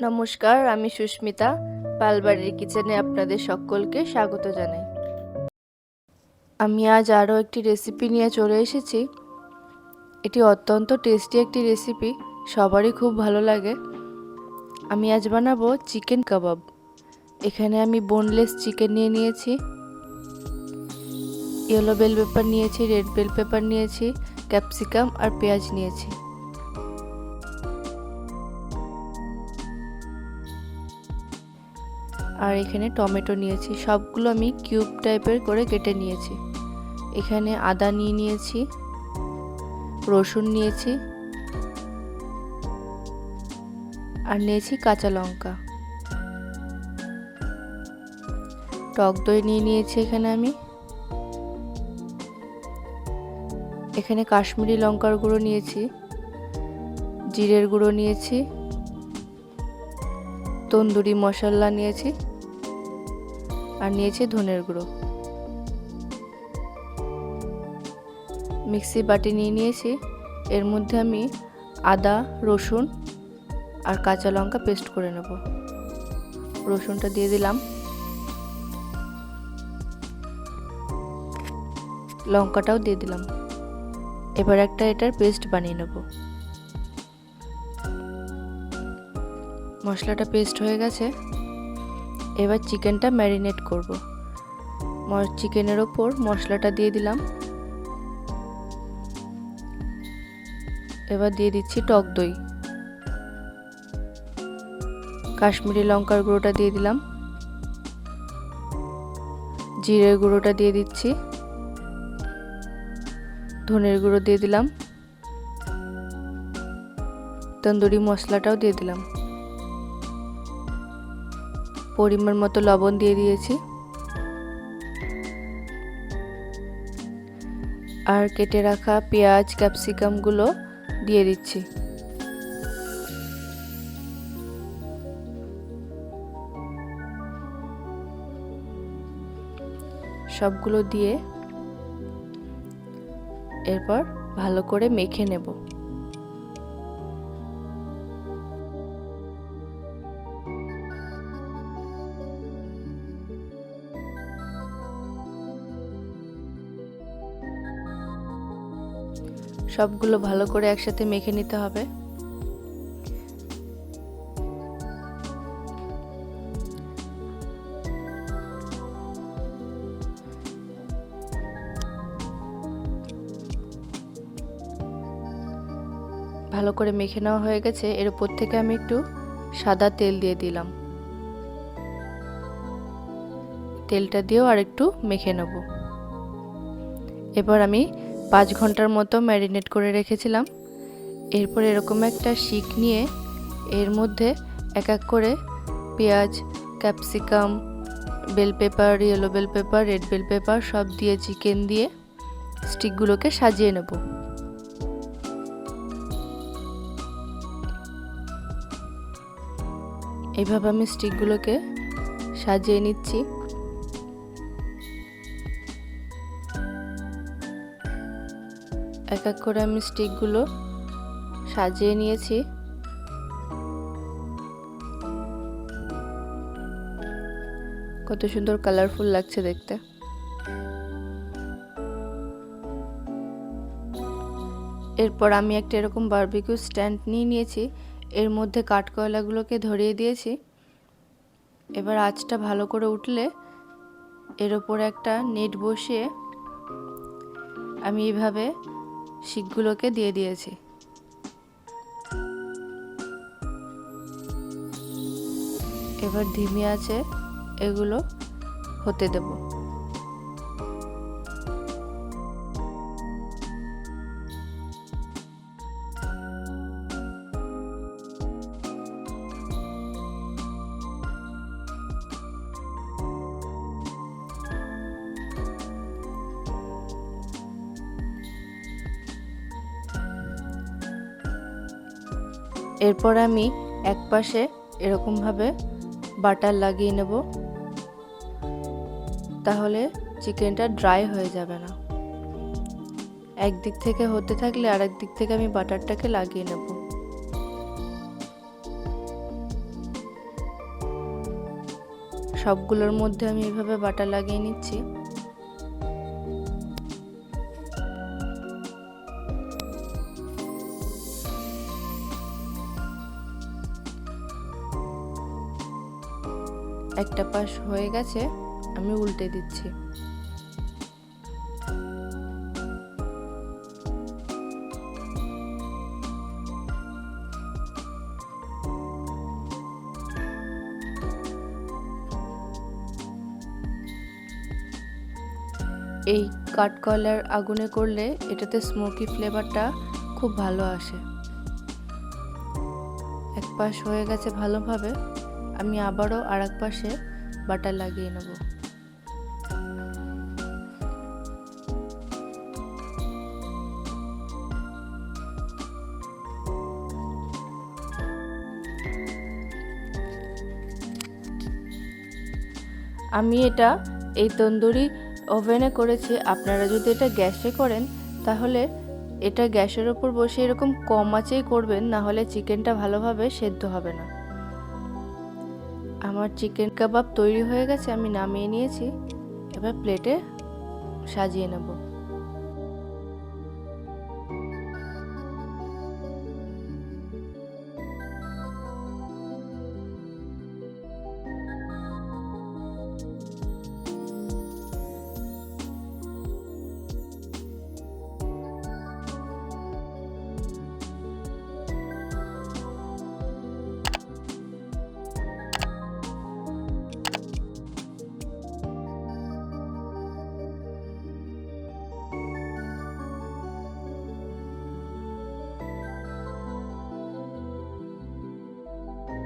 নমস্কার, আমি সুস্মিতা, পালবাড়ির কিচেনে আপনাদের সকলকে স্বাগত জানাই। আমি আজ আরও একটি রেসিপি নিয়ে চলে এসেছি। এটি অত্যন্ত টেস্টি একটি রেসিপি সবারই খুব ভালো লাগে। আমি আজ বানাবো চিকেন কাবাব। এখানে আমি বোনলেস চিকেন নিয়ে নিয়েছি। ইয়েলো বেল পেপার নিয়েছি রেড বেল পেপার নিয়েছি ক্যাপসিকাম আর পেঁয়াজ নিয়েছি। আর এখানে টমেটো নিয়েছি। সবগুলো আমি কিউব টাইপের করে কেটে নিয়েছি। এখানে আদা নিয়ে নিয়েছি, রসুন নিয়েছি আর নিয়েছি কাঁচা লঙ্কা। টক দই নিয়ে নিয়েছি এখানে আমি। এখানে কাশ্মীরি লঙ্কার গুঁড়ো নিয়েছি, জিরের গুঁড়ো নিয়েছি, তন্দুরি মশলা নিয়েছি। আর নিয়েছি ধনের গুঁড়ো। মিক্সি বাটি নিয়ে নিয়েছি। এর মধ্যে আমি আদা, রসুন আর কাঁচা লঙ্কা পেস্ট করে নেব। রসুনটা দিয়ে দিলাম। লঙ্কাটাও দিয়ে দিলাম। এবার একটা এটার পেস্ট বানিয়ে নেব। মশলাটা পেস্ট হয়ে গেছে। এবার চিকেনটা ম্যারিনেট করব। চিকেনের ওপর মশলাটা দিয়ে দিলাম। এবার দিয়ে দিচ্ছি টক দই। কাশ্মীরি লঙ্কার গুঁড়োটা দিয়ে দিলাম। জিরের গুঁড়োটা দিয়ে দিচ্ছি। ধনের গুঁড়ো দিয়ে দিলাম। তন্দুরি মশলাটাও দিয়ে দিলাম। পরিমাণ মতো লবণ দিয়ে দিয়েছি। আর কেটে রাখা পেঁয়াজ ক্যাপসিকামগুলো দিয়ে দিচ্ছি। সবগুলো দিয়ে এরপর ভালো করে মেখে নেব। সবগুলো ভালো করে একসাথে মেখে নিতে হবে। ভালো করে মেখে নেওয়া হয়ে গেছে। এর উপর থেকে আমি একটু সাদা তেল দিয়ে দিলাম। তেলটা দিয়েও আর একটু মেখে নেব। এবার আমি পাঁচ ঘণ্টার মতো ম্যারিনেট করে রেখেছিলাম। এরপর এরকম একটা শিক নিয়ে এর মধ্যে এক এক করে পেঁয়াজ capsicum bell pepper yellow bell pepper red bell pepper সব দিয়ে চিকেন দিয়ে স্টিকগুলোকে সাজিয়ে নেব। এইভাবে আমি স্টিকগুলোকে সাজিয়ে নিচ্ছি। এক এক করে আমি স্টিকগুলো সাজিয়ে নিয়েছি। কত সুন্দর কালারফুল লাগছে দেখতে। এরপর আমি একটা এরকম বারবিকিউ স্ট্যান্ড নিয়ে নিয়েছি। এর মধ্যে কাঠকয়লাগুলোকে ধরিয়ে দিয়েছি। এবার আঁচটা ভালো করে উঠলে এর ওপরে একটা নেট বসিয়ে আমি এইভাবে শিকগুলোকে দিয়ে দিয়েছি। এবার ধিমি আছে এগুলো হতে দেব। এরপর আমি এক পাশে এরকমভাবে বাটার লাগিয়ে নেব। তাহলে চিকেনটা ড্রাই হয়ে যাবে না। একদিক থেকে হতে থাকলে আর দিক থেকে আমি বাটারটাকে লাগিয়ে নেব। সবগুলোর মধ্যে আমি এভাবে বাটার লাগিয়ে নিচ্ছি। একটা পাশ হয়ে গেছে, আমি উল্টে দিচ্ছি। এই কাঠকয়লার আগুনে করলে এটাতে স্মোকি ফ্লেভারটা খুব ভালো আসে। এক পাশ হয়ে গেছে ভালোভাবে। আমি আবারও আর এক পাশে বাটার লাগিয়ে নেব। আমি এটা এই তন্দুরি ওভেনে করেছি। আপনারা যদি এটা গ্যাসে করেন, তাহলে এটা গ্যাসের ওপর বসে এরকম কম আঁচেই করবেন না হলে চিকেনটা ভালোভাবে সেদ্ধ হবে না। আমার চিকেন কাবাব তৈরি হয়ে গেছে আমি নামিয়ে নিয়েছি। এবার প্লেটে সাজিয়ে নেব।